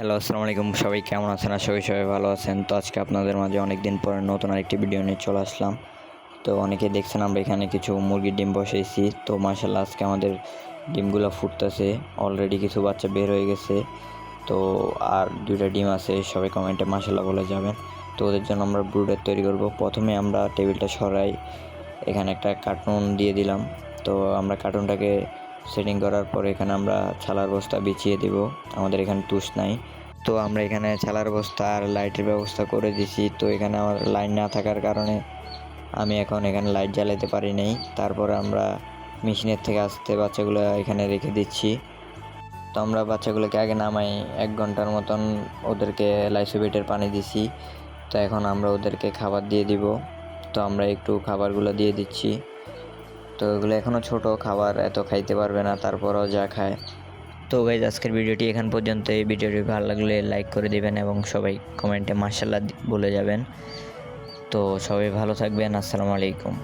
Hello, আসসালামু আলাইকুম। সবাই কেমন আছেন? আশা করি সবাই ভালো আছেন। তো আজকে আপনাদের মাঝে অনেক দিন পরে নতুন আরেকটি ভিডিও নিয়ে চলে আসলাম। তো অনেকে দেখছেন আমরা এখানে কিছু মুরগির ডিম বসাইছি। তো মার্শাল্লাহ আজকে আমাদের ডিমগুলো ফুটতেছে। অলরেডি কিছু বাচ্চা বের হয়ে গেছে। তো আর দুইটা ডিম আছে, সবাই কমেন্টে মার্শাল্লাহ বলে যাবেন। তো ওদের জন্য আমরা ব্রুডার তৈরি করব। প্রথমে আমরা টেবিলটা সরাই। এখানে একটা কার্টুন দিয়ে দিলাম। তো আমরা কার্টুনটাকে সেটিং করার পর এখানে আমরা ছালার বস্তা বিছিয়ে দিব। আমাদের এখানে তুষ নাই। তো আমরা এখানে ছালার বস্তা আর লাইটের ব্যবস্থা করে দিছি। তো এখানে আমার লাইন না থাকার কারণে আমি এখন এখানে লাইট জ্বালাতে পারি নাই। তারপরে আমরা মেশিনের থেকে আসতে বাচ্চাগুলো এখানে রেখে দিচ্ছি। তো আমরা বাচ্চাগুলোকে আগে নামাই। এক ঘণ্টার মতন ওদেরকে লাইসোবেটের পানি দিছি। তো এখন আমরা ওদেরকে খাবার দিয়ে দিব। তো আমরা একটু খাবারগুলো দিয়ে দিচ্ছি। তো এগুলো এখনও ছোট, খাবার এত খাইতে পারবে না, তারপরও যা খায়। তো গাইজ আজকের ভিডিওটি এখান পর্যন্ত এই ভিডিওটি ভালো লাগলে লাইক করে দেবেন এবং সবাই কমেন্টে মার্শাল্লাহ বলে যাবেন। তো সবাই ভালো থাকবেন, আসসালামু আলাইকুম।